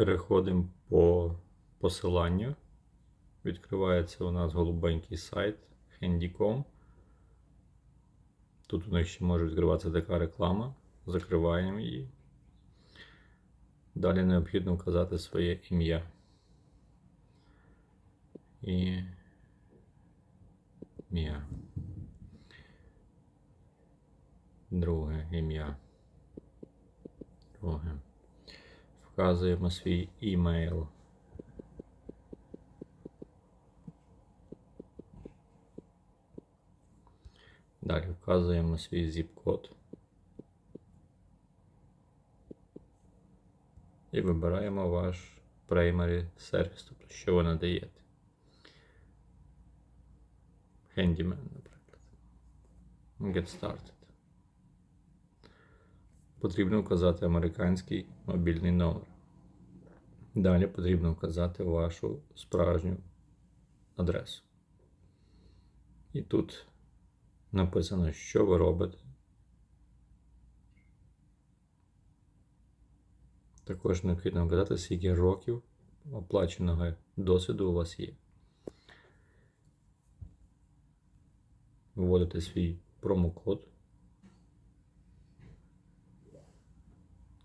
Переходимо по посиланню. Відкривається у нас голубенький сайт Handy.com. Тут у них ще може відкриватися така реклама. Закриваємо її. Далі необхідно вказати своє ім'я. І ім'я. Друге ім'я. Друге. Вказуємо свій імейл. Далі вказуємо свій зіп-код. І вибираємо ваш primary сервіс, тобто що ви надаєте. Handyman, наприклад. Get started. Потрібно вказати американський мобільний номер. Далі потрібно вказати вашу справжню адресу. І тут написано, що ви робите. Також необхідно вказати, скільки років оплаченого досвіду у вас є. Вводите свій промокод.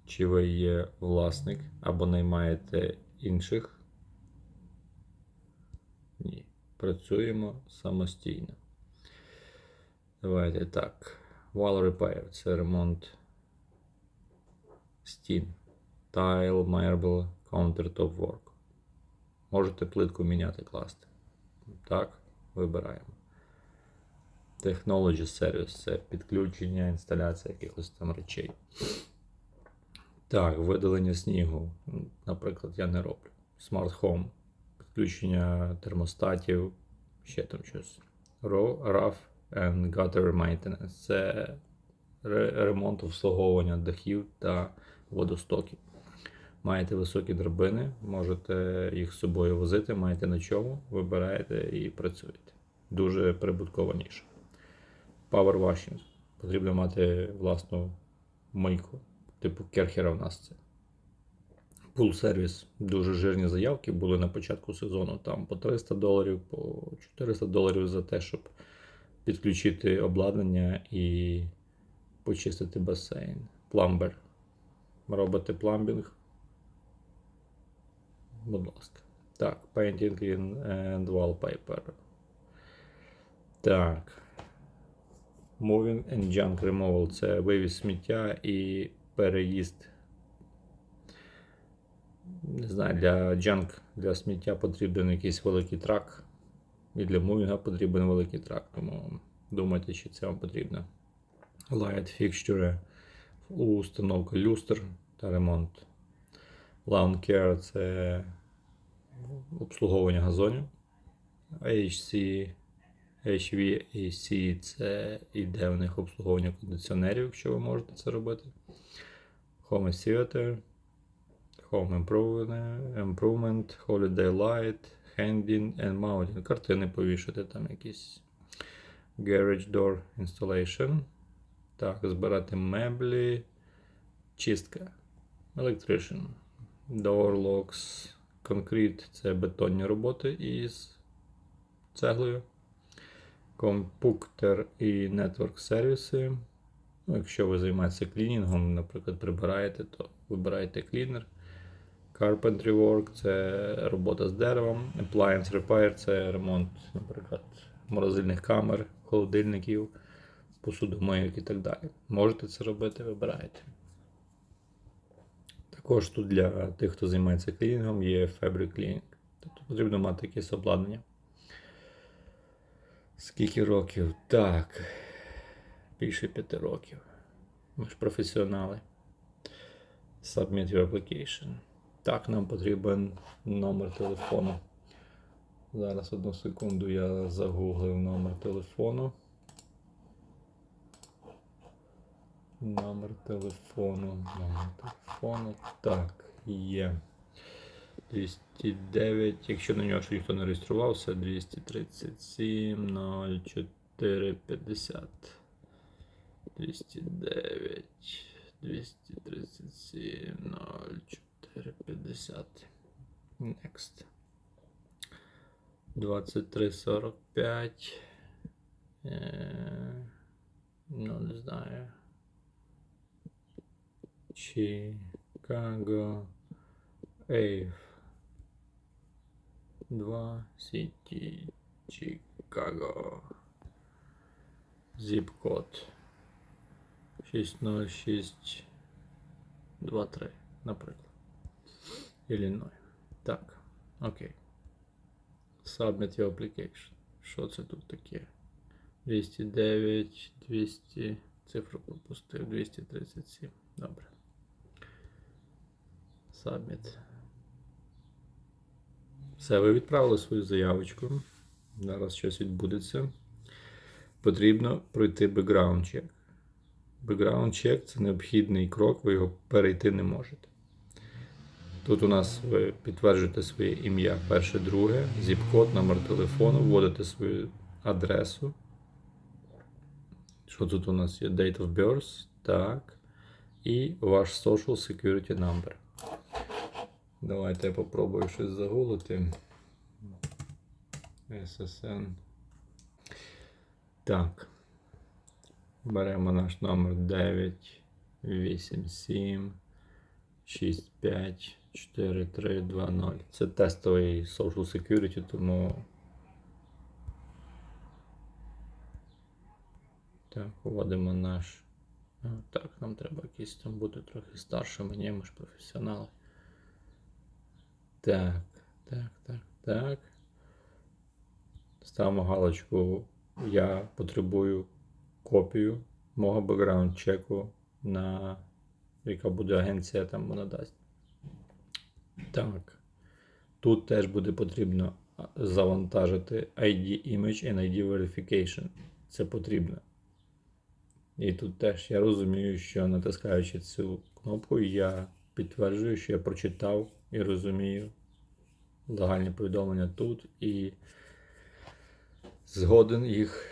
Чи ви є власник або наймаєте інших? Ні. Працюємо самостійно. Давайте так. Wall Repair це ремонт стін. Tile, Marble, Countertop Work. Можете плитку міняти, класти. Так, вибираємо. Technology Service це підключення, інсталяція якихось там речей. Так, видалення снігу. Наприклад, я не роблю. Smart Home. Підключення термостатів, ще там щось. Rough and Gutter Maintenance. Це ремонт обслуговування дахів та водостоків. Маєте високі драбини, можете їх з собою возити, маєте на чому, вибираєте і працюєте. Дуже прибуткова ніша. Power washing. Потрібно мати власну мийку. Типу керхера в нас це. Пул сервіс. Дуже жирні заявки були на початку сезону. Там по 300 доларів, по 400 доларів за те, щоб підключити обладнання і почистити басейн. Пламбер. Робите пламбінг. Будь ласка. Так, Painting in and Wallpaper. Так. Moving and Junk Removal це вивіз сміття і переїзд. Не знаю, для junk, для сміття потрібен якийсь великий трак. І для мувінга потрібен великий трак. Тому думайте, чи це вам потрібно. Light fixture, установка люстр та ремонт. Lawn care це обслуговування газонів. HC, HVAC це іде в них обслуговування кондиціонерів, якщо ви можете це робити. Home Theater, Home Improvement, Holiday Light, Handing and Mounting. Картини повішати там якісь. Garage Door Installation. Так, збирати меблі. Чистка. Electrician. Door Locks. Concrete це бетонні роботи із цеглою. Компуктер і Network сервіси. Ну, якщо ви займаєтеся клінінгом, наприклад, прибираєте, то вибираєте клінер. Carpentry Work це робота з деревом. Appliance Repair це ремонт, наприклад, морозильних камер, холодильників, посудомийок і так далі. Можете це робити, вибираєте. Також тут для тих, хто займається клінінгом, є Fabric Cleaning. Тобто потрібно мати якесь обладнання. Скільки років? Так. Більше п'яти років. Ми ж професіонали. Submit your application. Так, нам потрібен номер телефону. Зараз одну секунду я загуглив номер телефону. Номер телефону. Номер телефону. Так, є. 209. Якщо на нього ще ніхто не реєструвався, 237 04 50. 209. 237 04 50. 60. Next. 2345. Е, ну, не знаю. Чикаго. Ейв. 2 Сіті. Чикаго. Зіп-код. 60623, наприклад. Ілліной. Так. Окей. Submit your application. Що це тут таке? 209, 200, цифру пропустив, 237. Добре. Submit. Все, ви відправили свою заявочку. Зараз щось відбудеться. Потрібно пройти background check. Background check це необхідний крок, ви його перейти не можете. Тут у нас ви підтверджуєте своє ім'я перше, друге, зіп-код, номер телефону, вводите свою адресу. Що тут у нас є? Date of birth. Так. І ваш social security number. Давайте я попробую щось загуглити. SSN. Так. Беремо наш номер 9 87 65 4320. Це тестовий Social Security, тому. Так, вводимо наш. Так, нам треба якийсь там бути трохи старшим, ж професіонали. Так, так, так, так. Ставимо галочку. Я потребую копію мого бекграунд чеку, на яка буде агенція там вона дасть. Так. Тут теж буде потрібно завантажити ID Image and ID Verification. Це потрібно. І тут теж я розумію, що натискаючи цю кнопку, я підтверджую, що я прочитав і розумію легальні повідомлення тут і згоден їх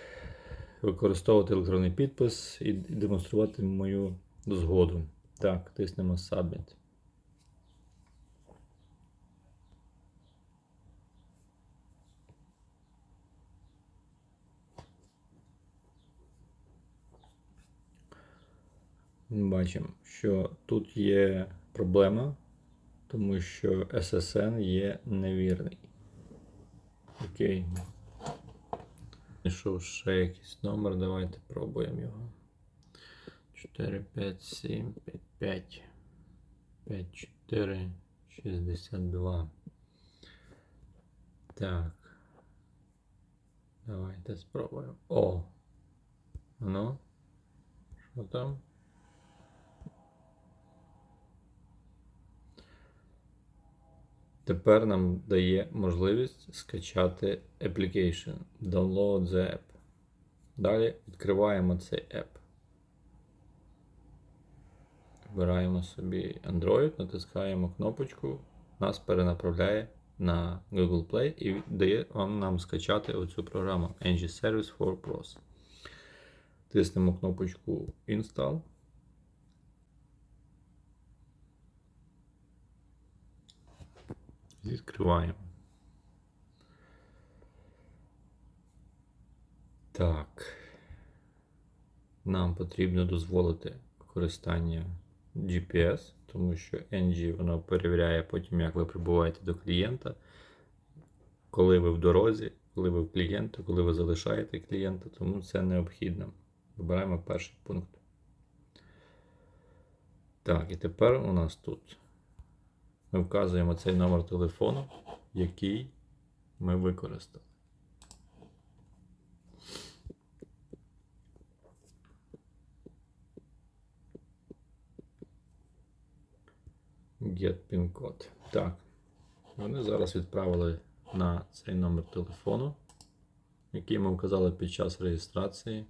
використовувати електронний підпис і демонструвати мою згоду. Так, тиснемо Submit. Бачимо, що тут є проблема, тому що SSN є невірний. Окей. Знайшов ще якийсь номер, давайте пробуємо його. 4, 5, 7, 5, 5, 5, 4, 62. Так. Давайте спробуємо. О! Ну. Що там? Тепер нам дає можливість скачати application. Download the app. Далі відкриваємо цей app. Вибираємо собі Android, натискаємо кнопочку, нас перенаправляє на Google Play і дає вам нам скачати оцю програму NG Service for Pros. Тиснемо кнопочку Install. Відкриваємо. Так. Нам потрібно дозволити використання GPS, тому що NG воно перевіряє потім, як ви прибуваєте до клієнта, коли ви в дорозі, коли ви в клієнта, коли ви залишаєте клієнта, тому це необхідно. Вибираємо перший пункт. Так, і тепер у нас тут ми вказуємо цей номер телефону, який ми використали. Get PIN код. Так. Вони зараз відправили на цей номер телефону, який ми вказали під час реєстрації.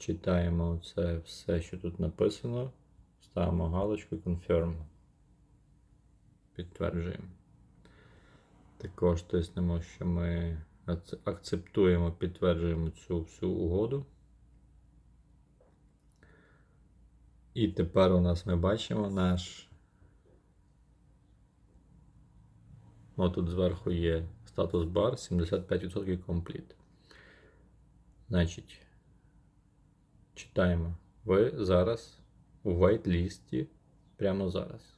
Читаємо це все, що тут написано. Ставимо галочку Confirm. Підтверджуємо. Також тиснемо, що ми акцептуємо, підтверджуємо цю всю угоду. І тепер у нас ми бачимо наш. О, тут зверху є статус бар 75% компліт. Значить, читаємо. Ви зараз у вайт-лісті прямо зараз.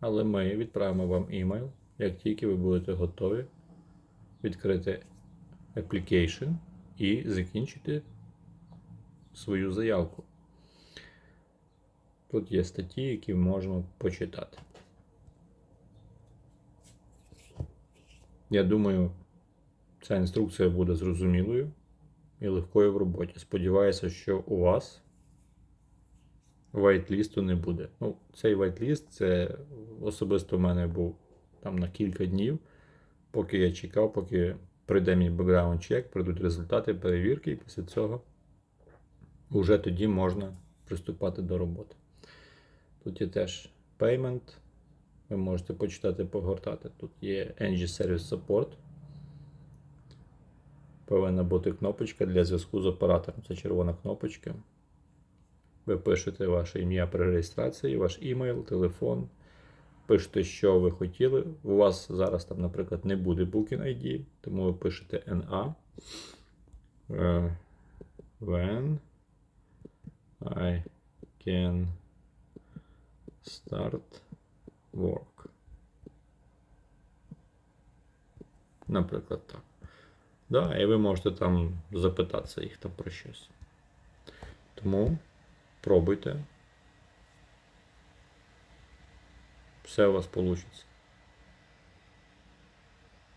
Але ми відправимо вам імейл, як тільки ви будете готові відкрити application і закінчити свою заявку. Тут є статті, які можемо почитати. Я думаю, ця інструкція буде зрозумілою і легкою в роботі. Сподіваюся, що у вас вайтлісту не буде. Ну, цей вайтліст це особисто в мене був там на кілька днів, поки я чекав, поки прийде мій бекграунд чек, прийдуть результати перевірки, і після цього вже тоді можна приступати до роботи. Тут є теж payment. Ви можете почитати, погортати. Тут є NG Service Support. Повинна бути кнопочка для зв'язку з оператором. Це червона кнопочка. Ви пишете ваше ім'я при реєстрації, ваш імейл, телефон. Пишете, що ви хотіли. У вас зараз там, наприклад, не буде Booking ID, тому ви пишете NA. Е, When I can start work. Наприклад, так. Да, і ви можете там запитатися їх там про щось. Тому пробуйте. Все у вас вийде.